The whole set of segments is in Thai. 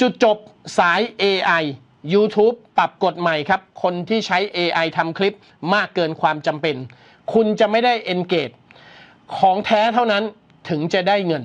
จุดจบสาย AI YouTube ปรับกฎใหม่ครับ คนที่ใช้ AI ทำคลิปมากเกินความจำเป็น คุณจะไม่ได้ engage ของแท้เท่านั้นถึงจะได้เงิน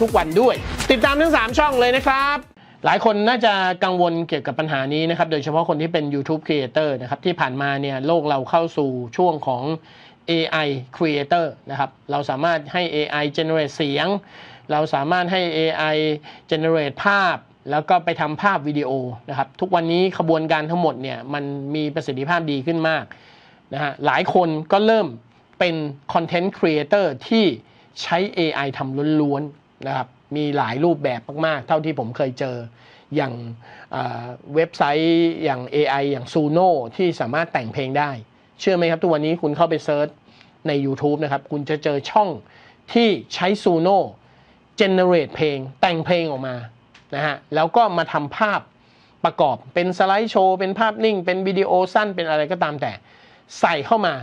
ทุกวันด้วย ติดตามทั้ง 3 ช่องเลยนะครับหลายคนน่าจะกังวลเกี่ยวกับปัญหานี้นะครับ โดยเฉพาะคนที่เป็น YouTube Creator นะครับ ที่ผ่านมาเนี่ยโลกเราเข้าสู่ช่วงของ AI Creator นะครับ เราสามารถให้ AI generate เสียง เราสามารถให้ AI generate ภาพ แล้วก็ไปทำภาพวิดีโอนะครับ ทุกวันนี้ขบวนการทั้งหมดเนี่ยมันมีประสิทธิภาพดีขึ้นมากนะฮะ หลายคนก็เริ่มเป็น Content Creator ที่ใช้ AI ทำล้วนๆ นะครับมีหลายรูปแบบมากๆ เท่าที่ผมเคยเจออย่างเว็บไซต์อย่าง AI อย่าง Suno ที่สามารถแต่งเพลงได้ เชื่อไหมครับ ทุกวันนี้คุณเข้าไปเซิร์ชใน YouTube นะครับ คุณจะเจอช่องที่ใช้ Suno generate เพลงแต่งเพลงออกมานะฮะแล้วก็มาทำภาพประกอบเป็นสไลด์โชว์เป็นภาพนิ่ง เป็นวิดีโอสั้นเป็นอะไรก็ตามแต่ใส่เข้ามา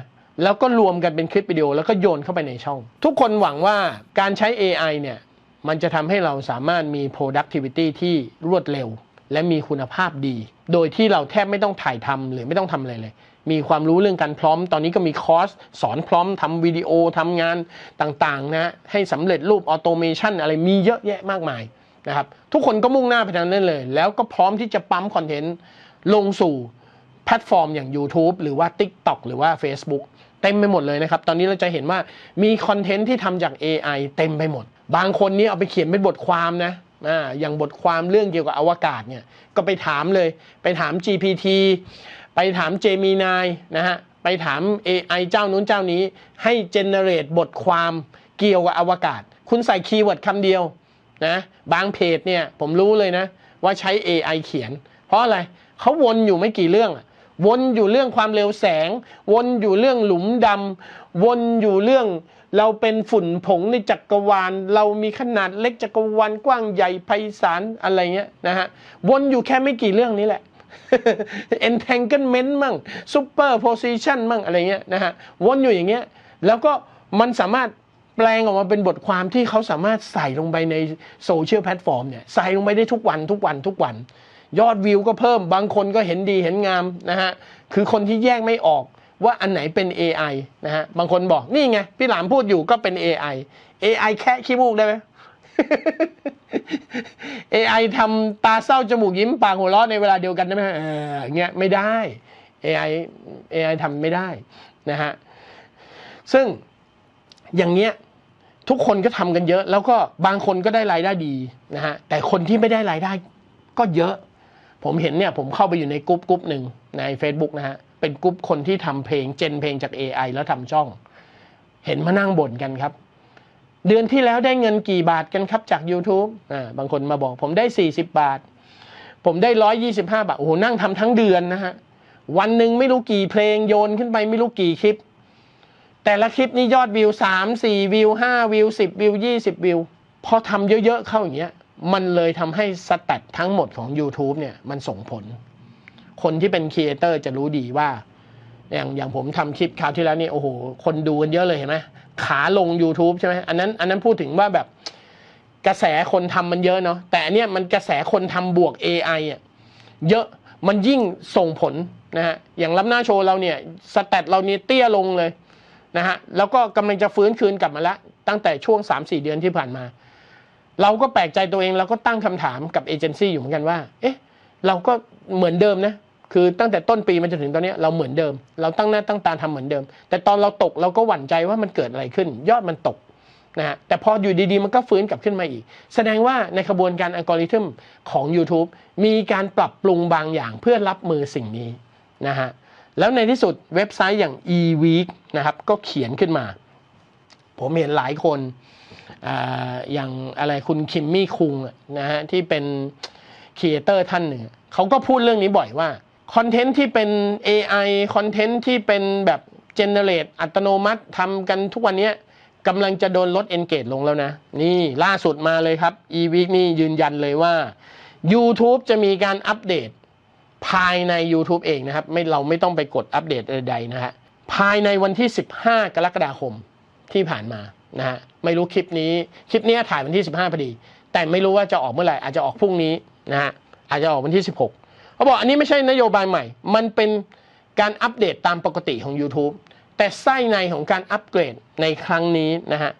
แล้วก็รวมกันเป็นคลิปวิดีโอ แล้วก็โยนเข้าไปในช่อง ทุกคนหวังว่าการใช้ AI เนี่ย มันจะทำให้เราสามารถมี productivity ที่รวดเร็ว และมีคุณภาพดี โดยที่เราแทบไม่ต้องถ่ายทำหรือไม่ต้องทำอะไรเลย มีความรู้เรื่องการพร้อม ตอนนี้ก็มีคอร์สสอนพร้อมทำวิดีโอทำงานต่างๆนะให้สำเร็จรูปออโตเมชันอะไรมีเยอะแยะมากมายนะครับทุกคนก็มุ่งหน้าไปทางนั้นเลย แล้วก็พร้อมที่จะปั๊มคอนเทนต์ลงสู่แพลตฟอร์มอย่าง YouTube หรือว่า TikTok หรือว่า Facebook เต็มไปหมดเลยนะครับ ตอนนี้เราจะเห็นว่ามีคอนเทนต์ที่ทำจาก AI เต็มไปหมด บางคนนี่เอาไปเขียนเป็นบทความนะอ่าอย่างบทความเรื่องเกี่ยวกับอวกาศเนี่ยก็ไปถามเลยไปถาม GPT ไปถาม Gemini นะฮะไปถาม AI เจ้านู้นเจ้านี้ให้ generate บทความเกี่ยวกับอวกาศ คุณใส่คีย์เวิร์ดคำเดียวนะบางเพจเนี่ยผมรู้เลยนะ ว่าใช้ AI เขียน เพราะอะไรเขาวนอยู่ไม่กี่เรื่องอะ วนอยู่เรื่องความเร็วแสง วนอยู่เรื่องหลุมดำวนอยู่เรื่องเราเป็นฝุ่นผงในจักรวาล เรามีขนาดเล็กจักรวาลกว้างใหญ่ไพศาลอะไรเงี้ยนะฮะวนอยู่แค่ไม่กี่เรื่องนี้แหละ entanglement มั่ง superposition มั่งอะไรเงี้ยนะฮะวนอยู่อย่างเงี้ยแล้วก็มันสามารถแปลงออกมาเป็นบทความที่เขาสามารถใส่ลงไปในโซเชียลแพลตฟอร์มเนี่ยใส่ลงไปได้ทุกวันทุกวันทุกวัน ยอดวิวก็เพิ่มบางคนก็เห็นดีเห็นงามนะฮะคือคนที่แยกไม่ออกว่าอันไหนเป็น AI นะฮะบางคนบอกนี่ไง พี่หลามพูดอยู่ก็เป็น AI AI แค่ขี้มูกได้ไหม AI ทำตาเศร้าจมูกยิ้มปากหัวเราะในเวลาเดียวกันได้ไหมเอออย่างเงี้ยไม่ได้ AI AI ทำไม่ได้นะฮะซึ่งอย่างเงี้ยทุกคนก็ทำกันเยอะ แล้วก็บางคนก็ได้รายได้ดีนะฮะแต่คนที่ไม่ได้รายได้ก็เยอะ ผมเห็นเนี่ยผมเข้าไปอยู่ในกรุ๊ปกรุ๊ปหนึ่งใน Facebook นะฮะ เป็นกรุ๊ปคนที่ทำเพลงเจนเพลงจาก AI แล้วทำช่อง เห็นมานั่งบ่นกันครับ เดือนที่แล้วได้เงินกี่บาทกันครับจาก YouTube อ่าบางคนมาบอกผมได้ 40 บาท ผมได้ 125 บาท โอ้โห นั่งทำทั้งเดือนนะฮะ วันหนึ่งไม่รู้กี่เพลงโยนขึ้นไปไม่รู้กี่คลิป แต่ละคลิปนี่ยอดวิว 3 4 วิว 5 วิว 10 วิว 20 วิว พอทำเยอะๆเข้าอย่างเงี้ย มันเลยทำให้สแตททั้งหมดของ YouTube เนี่ยมันส่งผล คนที่เป็นครีเอเตอร์จะรู้ดีว่า อย่างอย่างผมทำคลิปคราวที่แล้วนี่โอ้โห คนดูกันเยอะเลยเห็นไหมขาลง YouTube ใช่ไหมอันนั้นอันนั้นพูดถึงว่าแบบกระแสคนทำมันเยอะเนาะแต่อันเนี้ยมันกระแสคนทำบวก AI อะเยอะมันยิ่งส่งผลนะฮะอย่างล้ำหน้าโชว์เราเนี่ยสแตทเราเนี่ยเตี้ยลงเลยนะฮะแล้วก็กำลังจะฟื้นคืนกลับมาแล้วตั้งแต่ช่วง 3-4 เดือนที่ผ่านมา เราก็แปลกใจตัวเองเราก็ตั้งคำถามกับเอเจนซี่อยู่เหมือนกันว่า เอ๊ะ เราก็เหมือนเดิมนะ คือตั้งแต่ต้นปีมาจนถึงตอนนี้เราเหมือนเดิม เราตั้งหน้าตั้งตาทำเหมือนเดิม แต่ตอนเราตกเราก็หวั่นใจว่ามันเกิดอะไรขึ้น ยอดมันตกนะฮะ แต่พออยู่ดีๆ มันก็ฟื้นกลับขึ้นมาอีก แสดงว่าในขบวนการอัลกอริทึมของ YouTube มีการปรับปรุงบางอย่างเพื่อรับมือสิ่งนี้นะฮะ แล้วในที่สุดเว็บไซต์อย่าง eWeek นะครับก็เขียนขึ้นมา ผมเห็นหลายคน อย่างอะไรคุณคิมมี่คุงนะฮะที่เป็นครีเอเตอร์ท่านหนึ่งเขาก็พูดเรื่องนี้บ่อยว่าคอนเทนต์ที่เป็น AI คอนเทนต์ที่เป็นแบบเจเนเรตอัตโนมัติทำกันทุกวันนี้กำลังจะโดนลด engage ลงแล้วนะ นี่ล่าสุดมาเลยครับ e-week นี่ยืนยันเลยว่า YouTube จะมีการอัปเดตภายใน YouTube เองนะครับ ไม่เราไม่ต้องไปกดอัปเดตใดๆนะฮะภายในวันที่ 15 กรกฎาคมที่ผ่านมา นะฮะไม่รู้คลิปนี้คลิปนี้ถ่ายวันที่ 15พอดี แต่ไม่รู้ว่าจะออกเมื่อไหร่อาจจะออกพรุ่งนี้นะฮะอาจจะออกวันที่ 16เขาบอกอันนี้ไม่ใช่นโยบายใหม่ มันเป็นการอัปเดตตามปกติของ YouTube แต่ไส้ในของการอัปเกรดในครั้งนี้นะฮะ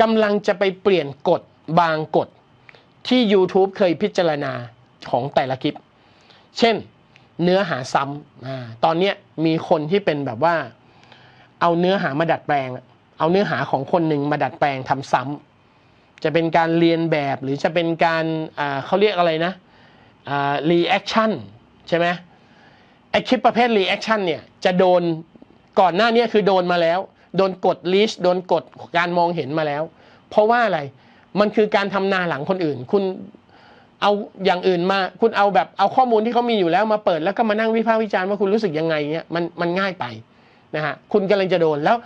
กำลังจะไปเปลี่ยนกฎบางกฎที่ YouTube เคยพิจารณาของแต่ละคลิป เช่นเนื้อหาซ้ำอาตอนนี้มีคนที่เป็นแบบว่า เอาเนื้อหามาดัดแปลง เอาเนื้อหาของคนหนึ่งมาดัดแปลงทำซ้ำจะเป็นการเรียนแบบหรือจะเป็นการเขาเรียกอะไรนะรีแอคชั่นใช่ไหมไอคลิปประเภทรีแอคชั่นเนี่ยจะโดนก่อนหน้านี้คือโดนมาแล้ว โดนกดลิสโดนกดการมองเห็นมาแล้ว เพราะว่าอะไรมันคือการทำนาหลังคนอื่น คุณเอาอย่างอื่นมา คุณเอาแบบเอาข้อมูลที่เขามีอยู่แล้วมาเปิดแล้วก็มานั่งวิพากษ์วิจารณ์ว่าคุณรู้สึกยังไงเงี้ยมันมันง่ายไปนะฮะคุณกำลังจะโดนแล้ว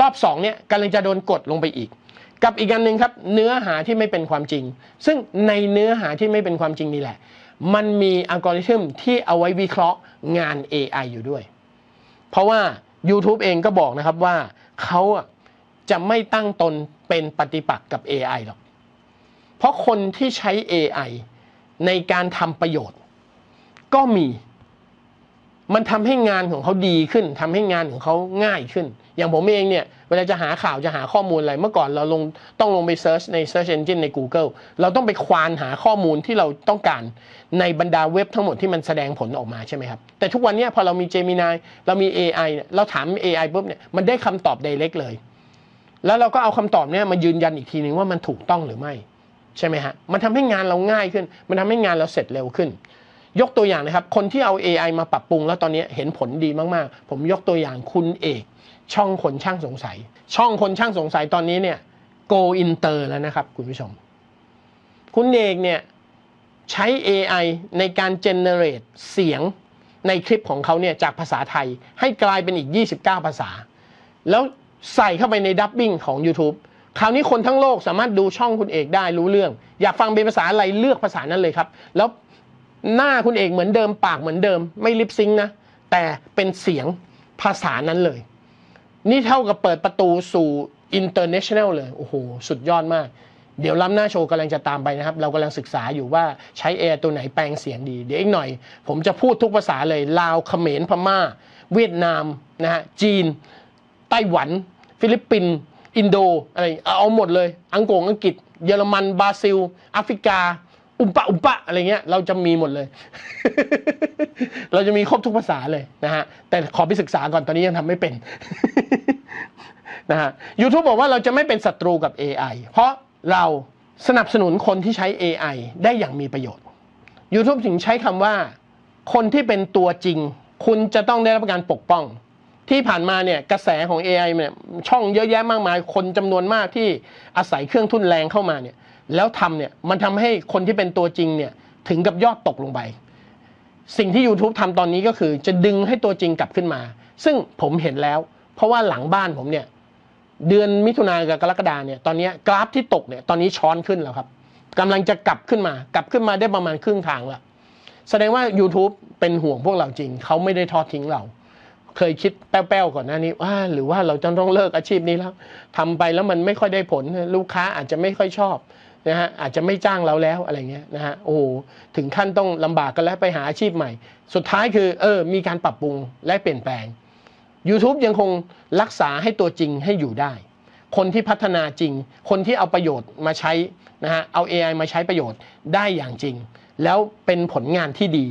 รอบสองเนี่ยกำลังจะโดนกดลงไปอีก กับอีกอันหนึ่งครับ เนื้อหาที่ไม่เป็นความจริง ซึ่งในเนื้อหาที่ไม่เป็นความจริงนี่แหละ มันมีอัลกอริทึมที่เอาไว้วิเคราะห์งาน AI อยู่ด้วย เพราะว่า YouTube เองก็บอกนะครับว่าเขาจะไม่ตั้งตนเป็นปฏิปักษ์กับ AI หรอก เพราะคนที่ใช้ AI ในการทำประโยชน์ ก็มี มันทำให้งานของเขาดีขึ้นทำให้งานของเขาง่ายขึ้น อย่างผมเองเนี่ยเวลาจะหาข่าวจะหาข้อมูลอะไร เมื่อก่อนเราลงต้องลงไปเซิร์ชใน Search Engine ใน Google เราต้องไปควานหาข้อมูลที่เราต้องการในบรรดาเว็บทั้งหมดที่มันแสดงผลออกมาใช่ไหมครับ แต่ทุกวันนี้พอเรามี Gemini เรามี AI เนี่ยเราถาม AI ปุ๊บเนี่ยมันได้คำตอบ direct เลย แล้วเราก็เอาคำตอบเนี่ยมายืนยันอีกทีนึงว่ามันถูกต้องหรือไม่ใช่ไหมฮะมันทำให้งานเราง่ายขึ้น มันทำให้งานเราเสร็จเร็วขึ้น ยกตัวอย่างนะครับ คนที่เอา AI มาปรับปรุงแล้วตอนนี้เห็นผลดีมากๆ ผมยกตัวอย่างคุณเอก ช่องคนช่างสงสัย ช่องคนช่างสงสัยตอนนี้เนี่ย go inter แล้วนะครับ คุณผู้ชม คุณเอกเนี่ยใช้ AI ในการ generate เสียงในคลิปของเขาเนี่ยจากภาษาไทยให้กลายเป็นอีก 29 ภาษา แล้วใส่เข้าไปในดับบิ้งของ YouTube คราวนี้คนทั้งโลกสามารถดูช่องคุณเอกได้รู้เรื่อง อยากฟังเป็นภาษาอะไรเลือกภาษานั้นเลยครับ แล้ว หน้าคุณเอกเหมือนเดิมปากเหมือนเดิม ไม่ลิปซิงค์นะ แต่เป็นเสียงภาษานั้นเลย นี่เท่ากับเปิดประตูสู่ international เลย โอ้โห สุดยอดมาก เดี๋ยวล้ำหน้าโชว์กำลังจะตามไปนะครับ เรากำลังศึกษาอยู่ว่าใช้ AI ตัวไหนแปลงเสียงดี เดี๋ยวอีกหน่อย ผมจะพูดทุกภาษาเลยลาวเขมรพม่า เวียดนามนะฮะจีน ไต้หวัน ฟิลิปปินส์อินโดอะไรเอาเอาหมดเลย อังกฤษอังกฤษ เยอรมันบราซิลแอฟริกา อุมปะอุมปะอะไรเงี้ยเราจะมีหมดเลย เราจะมีครบทุกภาษาเลยนะฮะแต่ขอไปศึกษาก่อนตอนนี้ยังทำไม่เป็นนะฮะ YouTube บอกว่าเราจะไม่เป็นศัตรูกับ AI เพราะเราสนับสนุนคนที่ใช้ AI ได้อย่างมีประโยชน์ YouTube ถึงใช้คำว่า คนที่เป็นตัวจริง คุณจะต้องได้รับการปกป้อง ที่ผ่านมาเนี่ยกระแสของ AI เนี่ยช่องเยอะแยะมากมาย คนจำนวนมากที่อาศัยเครื่องทุนแรงเข้ามาเนี่ย แล้วทำเนี่ยมันทำให้คนที่เป็นตัวจริงเนี่ยถึงกับยอดตกลงไป สิ่งที่ YouTube ทำตอนนี้ก็คือ จะดึงให้ตัวจริงกลับขึ้นมา ซึ่งผมเห็นแล้ว เพราะว่าหลังบ้านผมเนี่ยเดือนมิถุนายนกับกรกฎาเนี่ยตอนนี้กราฟที่ตกเนี่ยตอนนี้ช้อนขึ้นแล้วครับกำลังจะกลับขึ้นมากลับขึ้นมาได้ประมาณครึ่งทางล้วแสดงว่า YouTube เป็นห่วงพวกเราจริง เขาไม่ได้ทอดทิ้งเรา เคยคิดแป้วๆก่อนหน้านี้ว่าหรือว่าเราจะต้องเลิกอาชีพนี้แล้วทำไปแล้วมันไม่ค่อยได้ผลลูกค้าอาจจะไม่ค่อยชอบ นะฮะอาจจะไม่จ้างเราแล้วอะไรเงี้ยนะฮะโอ้โหถึงขั้นต้องลำบากกันแล้วไปหาอาชีพใหม่ สุดท้ายคือเออมีการปรับปรุงและเปลี่ยนแปลง YouTube ยังคงรักษาให้ตัวจริงให้อยู่ได้ คนที่พัฒนาจริง คนที่เอาประโยชน์มาใช้นะฮะเอา AI มาใช้ประโยชน์ได้อย่างจริง แล้วเป็นผลงานที่ดี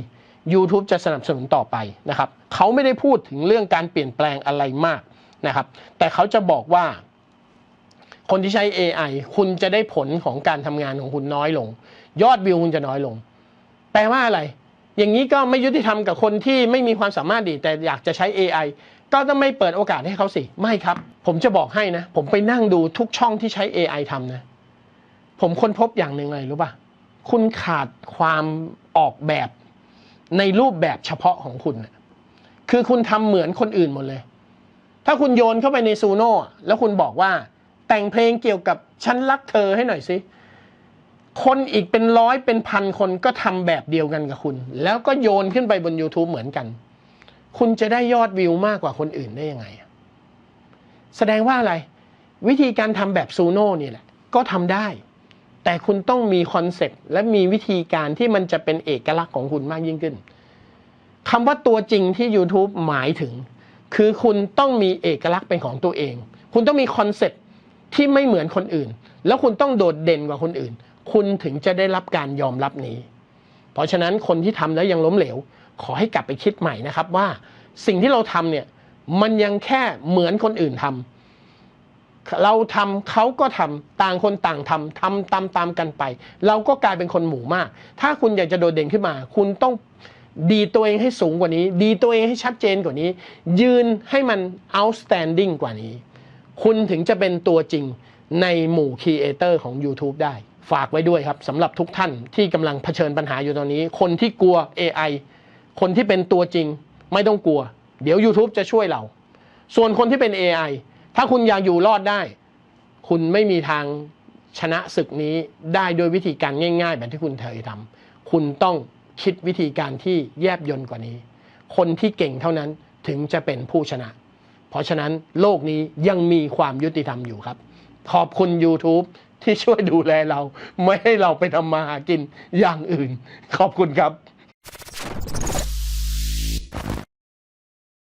YouTube จะสนับสนุนต่อไปนะครับเขาไม่ได้พูดถึงเรื่องการเปลี่ยนแปลงอะไรมากนะครับแต่เขาจะบอกว่า คนที่ใช้ AI คุณจะได้ผลของการทำงานของคุณน้อยลง ยอดวิวคุณจะน้อยลง แปลว่าอะไร อย่างนี้ก็ไม่ยุติธรรมกับคนที่ไม่มีความสามารถดี แต่อยากจะใช้ AI ก็ต้องไม่เปิดโอกาสให้เขาสิ ไม่ครับ ผมจะบอกให้นะ ผมไปนั่งดูทุกช่องที่ใช้ AI ทำนะ ผมค้นพบอย่างหนึ่งเลยรู้ป่ะ คุณขาดความออกแบบในรูปแบบเฉพาะของคุณนะคือคุณทำเหมือนคนอื่นหมดเลย ถ้าคุณโยนเข้าไปในซูโน่แล้วคุณบอกว่า แต่งเพลงเกี่ยวกับฉันรักเธอให้หน่อยสิ คนอีกเป็นร้อยเป็นพันคนก็ทำแบบเดียวกันกับคุณ แล้วก็โยนขึ้นไปบน YouTube เหมือนกัน คุณจะได้ยอดวิวมากกว่าคนอื่นได้ยังไง แสดงว่าอะไร วิธีการทำแบบซูโน่นี่แหละ ก็ทำได้ แต่คุณต้องมีคอนเซปต์และมีวิธีการที่มันจะเป็นเอกลักษณ์ของคุณมากยิ่งขึ้นคำว่าตัวจริงที่ YouTube หมายถึง คือคุณต้องมีเอกลักษณ์เป็นของตัวเอง คุณต้องมีคอนเซปต์ ที่ไม่เหมือนคนอื่น แล้วคุณต้องโดดเด่นกว่าคนอื่น คุณถึงจะได้รับการยอมรับนี้ เพราะฉะนั้นคนที่ทำแล้วยังล้มเหลว ขอให้กลับไปคิดใหม่นะครับว่าสิ่งที่เราทำเนี่ยมันยังแค่เหมือนคนอื่นทำเราทำเขาก็ทำต่างคนต่างทำทำตามตามๆกันไป เราก็กลายเป็นคนหมู่มาก ถ้าคุณอยากจะโดดเด่นขึ้นมา คุณต้องดีตัวเองให้สูงกว่านี้ ดีตัวเองให้ชัดเจนกว่านี้ ยืนให้มัน outstanding กว่านี้ คุณถึงจะเป็นตัวจริงในหมู่ครีเอเตอร์ของ YouTube ได้ ฝากไว้ด้วยครับสำหรับทุกท่านที่กำลังเผชิญปัญหาอยู่ตอนนี้ คนที่กลัว AI คนที่เป็นตัวจริงไม่ต้องกลัว เดี๋ยว YouTube จะช่วยเรา ส่วนคนที่เป็น AI ถ้าคุณอยากอยู่รอดได้ คุณไม่มีทางชนะศึกนี้ได้โดยวิธีการง่าย ๆ แบบที่คุณเคยทำคุณต้องคิดวิธีการที่แยบยลกว่านี้ คนที่เก่งเท่านั้นถึงจะเป็นผู้ชนะ เพราะฉะนั้นโลกนี้ยังมีความยุติธรรมอยู่ครับ ขอบคุณ YouTube ที่ช่วยดูแลเรา ไม่ให้เราไปทำมาหากินอย่างอื่น ขอบคุณครับ